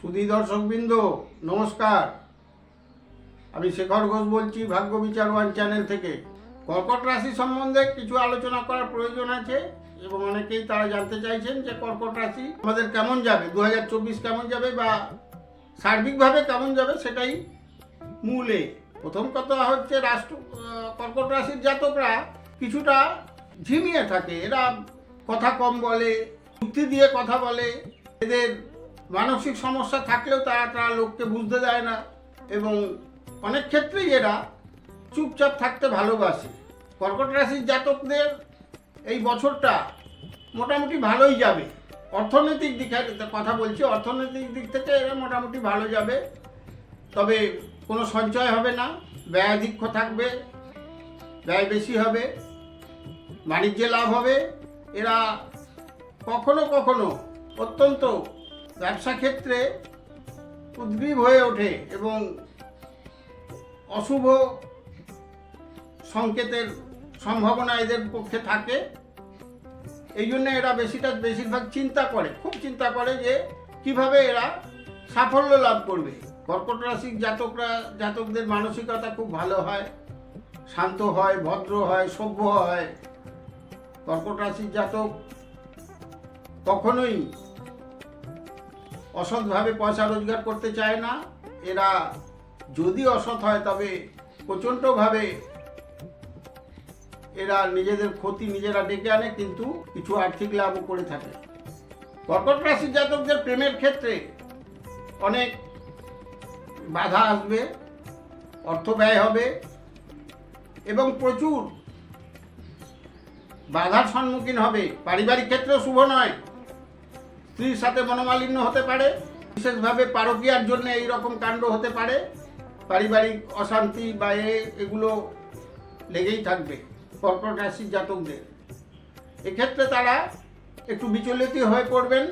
সুধী দর্শকবৃন্দ, নমস্কার। আমি শেখর ঘোষ বলছি ভাগ্য বিচার ওয়ান চ্যানেল থেকে। কর্কট রাশি সম্বন্ধে কিছু আলোচনা করার প্রয়োজন আছে এবং অনেকেই তারা জানতে চাইছেন যে কর্কট রাশি আমাদের কেমন যাবে দু হাজার চব্বিশ কেমন যাবে বা সার্বিকভাবে কেমন যাবে সেটাই মূলে। প্রথম কথা হচ্ছে রাষ্ট্র কর্কট রাশির জাতকরা কিছুটা ঝিমিয়ে থাকে। এরা কথা কম বলে, যুক্তি দিয়ে কথা বলে, এদের মানসিক সমস্যা থাকলেও তারা তারা লোককে বুঝতে দেয় না এবং অনেক ক্ষেত্রেই এরা চুপচাপ থাকতে ভালোবাসে। কর্কট রাশির জাতকদের এই বছরটা মোটামুটি ভালোই যাবে। অর্থনৈতিক দিকে কথা বলছি, অর্থনৈতিক দিক থেকে এরা মোটামুটি ভালো যাবে। তবে কোনো সঞ্চয় হবে না ব্যয়াধিক্য থাকবে, ব্যয় বেশি হবে, বাণিজ্যে লাভ হবে। এরা কখনো কখনো অত্যন্ত ব্যবসা ক্ষেত্রে উদ্গ্রীব হয়ে ওঠে এবং অশুভ সংকেতের সম্ভাবনা এদের পক্ষে থাকে। এই জন্য এরা বেশিটা, বেশিরভাগ চিন্তা করে, খুব চিন্তা করে যে কীভাবে এরা সাফল্য লাভ করবে। কর্কট রাশির জাতকরা, জাতকদের মানসিকতা খুব ভালো হয়, শান্ত হয়, ভদ্র হয়, সভ্য হয়। কর্কট রাশির জাতক কখনোই অসৎভাবে পয়সা রোজগার করতে চায় না। এরা যদি অসৎ হয়, তবে প্রচণ্ডভাবে এরা নিজেদের ক্ষতি নিজেরা ডেকে আনে, কিন্তু কিছু আর্থিক লাভও করে থাকে। কর্কট রাশির জাতকদের প্রেমের ক্ষেত্রে অনেক বাধা আসবে, অর্থ ব্যয় হবে, এবং প্রচুর বাধার সম্মুখীন হবে। পারিবারিক ক্ষেত্রেও শুভ নয়। স্ত্রীর সাথে মনোমালিন্য হতে পারে, বিশেষভাবে পারকিয়ার জন্য এই রকম কাণ্ড হতে পারে, পারিবারিক অশান্তি বা এগুলো লেগেই থাকবে কর্কট রাশির জাতকদের। এক্ষেত্রে তারা একটু বিচলিত হয়ে পড়বেন,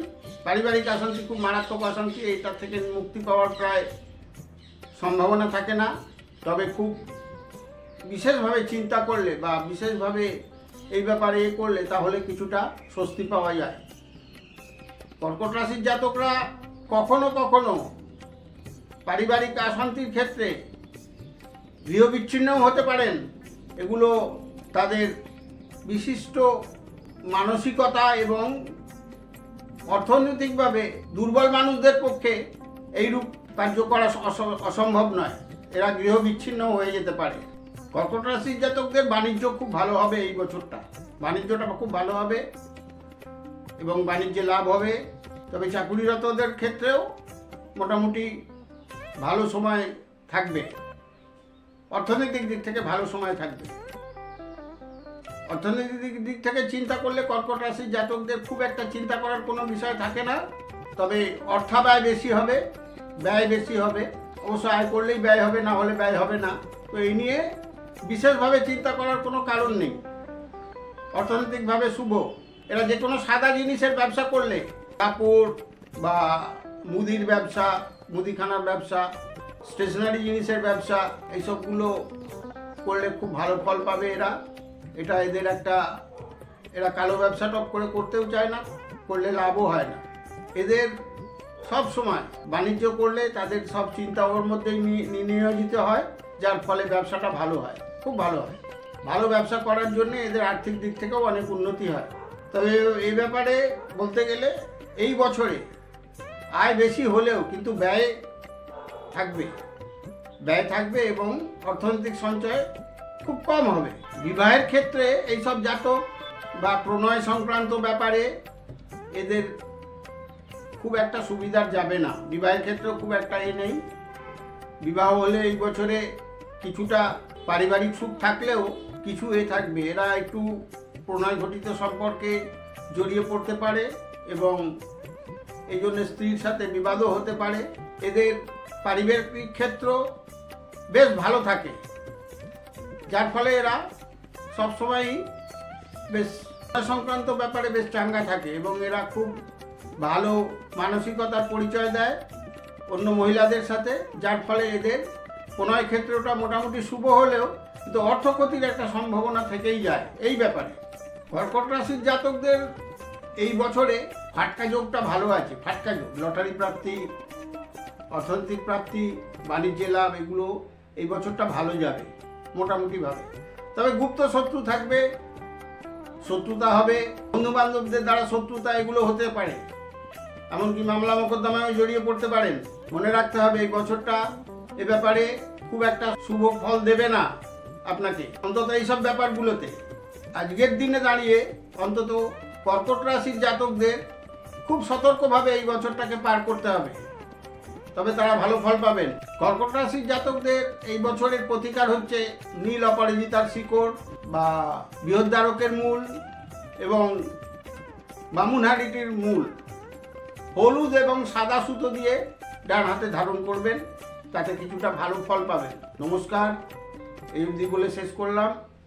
পারিবারিক অশান্তি, খুব মারাত্মক অশান্তি, এইটার থেকে মুক্তি পাওয়ার প্রায় সম্ভাবনা থাকে না। তবে খুব বিশেষভাবে চিন্তা করলে বা বিশেষভাবে এই ব্যাপারে এ করলে তাহলে কিছুটা স্বস্তি পাওয়া যায়। কর্কট রাশির জাতকরা কখনো কখনো পারিবারিক অশান্তির ক্ষেত্রে গৃহ বিচ্ছিন্নও হতে পারেন। এগুলো তাদের বিশিষ্ট মানসিকতা এবং অর্থনৈতিকভাবে দুর্বল মানুষদের পক্ষে এইরূপ কার্য করা অসম্ভব নয়। এরা গৃহ বিচ্ছিন্ন হয়ে যেতে পারে। কর্কট রাশির জাতকদের বাণিজ্য খুব ভালো হবে এই বছরটা। বাণিজ্যটা খুব ভালো হবে। এবং বাণিজ্যে লাভ হবে। তবে চাকুরিরতদের ক্ষেত্রেও মোটামুটি ভালো সময় থাকবে। অর্থনৈতিক দিক থেকে ভালো সময় থাকবে। অর্থনৈতিক দিক- থেকে চিন্তা করলে কর্কট রাশির জাতকদের খুব একটা চিন্তা করার কোনো বিষয় থাকে না। তবে অর্থাব্যয় বেশি হবে, ব্যয় বেশি হবে। অবশ্য আয় করলেই ব্যয় হবে, না হলে ব্যয় হবে না। তো এই নিয়ে বিশেষভাবে চিন্তা করার কোনো কারণ নেই। অর্থনৈতিকভাবে শুভ। এরা যে কোনো সাদা জিনিসের ব্যবসা করলে, কাপড় বা মুদির ব্যবসা, মুদিখানার ব্যবসা স্টেশনারি জিনিসের ব্যবসা, এইসবগুলো করলে খুব ভালো ফল পাবে এরা। এটা এদের একটা, এরা কালো ব্যবসা টপ করে করতেও চায় না, করলে লাভও হয় না। এদের সব সময় বাণিজ্য করলে তাদের সব চিন্তা ওর মধ্যেই নিয়োজিত হয়, যার ফলে ব্যবসাটা ভালো হয়, খুব ভালো হয়। ভালো ব্যবসা করার জন্য এদের আর্থিক দিক থেকেও অনেক উন্নতি হয়। তবে এই ব্যাপারে বলতে গেলে এই বছরে আয় বেশি হলেও কিন্তু ব্যয় থাকবে। ব্যয় থাকবে এবং অর্থনৈতিক সঞ্চয় খুব কম হবে। বিবাহের ক্ষেত্রে এইসব জাতক বা প্রণয় সংক্রান্ত ব্যাপারে এদের খুব একটা সুবিধার যাবে না। বিবাহের ক্ষেত্রেও খুব একটা এ নেই। বিবাহ হলে এই বছরে কিছুটা পারিবারিক সুখ থাকলেও কিছু এ থাকবে। এরা একটু প্রণয় ঘটিত সম্পর্কে জড়িয়ে পড়তে পারে এবং এই জন্য স্ত্রীর সাথে বিবাদও হতে পারে। এদের পারিবারিক ক্ষেত্র বেশ ভালো থাকে। যার ফলে এরা সবসময়ই বেশ সংক্রান্ত ব্যাপারে বেশ চাঙ্গা থাকে এবং এরা খুব ভালো মানসিকতার পরিচয় দেয় অন্য মহিলাদের সাথে, যার ফলে এদের প্রণয় ক্ষেত্রটা মোটামুটি শুভ হলেও কিন্তু অর্থ ক্ষতির একটা সম্ভাবনা থেকেই যায়। এই ব্যাপারে। কর্কট রাশির জাতকদের এই বছরে ফাটকা যোগটা ভালো আছে, ফাটকা যোগ। লটারি প্রাপ্তি অর্থনৈতিক প্রাপ্তি বাণিজ্য লাভ, এগুলো এই বছরটা ভালো যাবে, মোটামুটিভাবে। তবে গুপ্ত শত্রু থাকবে, শত্রুতা হবে বন্ধু বান্ধবদের দ্বারা শত্রুতা এগুলো হতে পারে। এমনকি মামলা মোকদ্দমায় জড়িয়ে পড়তে পারেন। মনে রাখতে হবে এই বছরটা এ ব্যাপারে খুব একটা শুভ ফল দেবে না আপনাকে, অন্তত এইসব ব্যাপারগুলোতে। আজকের দিনে দাঁড়িয়ে অন্তত কর্কট রাশির জাতকদের খুব সতর্কভাবে এই বছরটাকে পার করতে হবে। তবে তারা ভালো ফল পাবেন। কর্কট রাশির জাতকদের এই বছরের প্রতিকার হচ্ছে নীল অপরাজিতার শিকড় বা বৃহদ্বারকের মূল এবং বামুনহাড়িটির মূল। হলুদ এবং সাদা সুতো দিয়ে ডান হাতে ধারণ করবেন, তাতে কিছুটা ভালো ফল পাবেন। নমস্কার, এই অবধি বলে শেষ করলাম।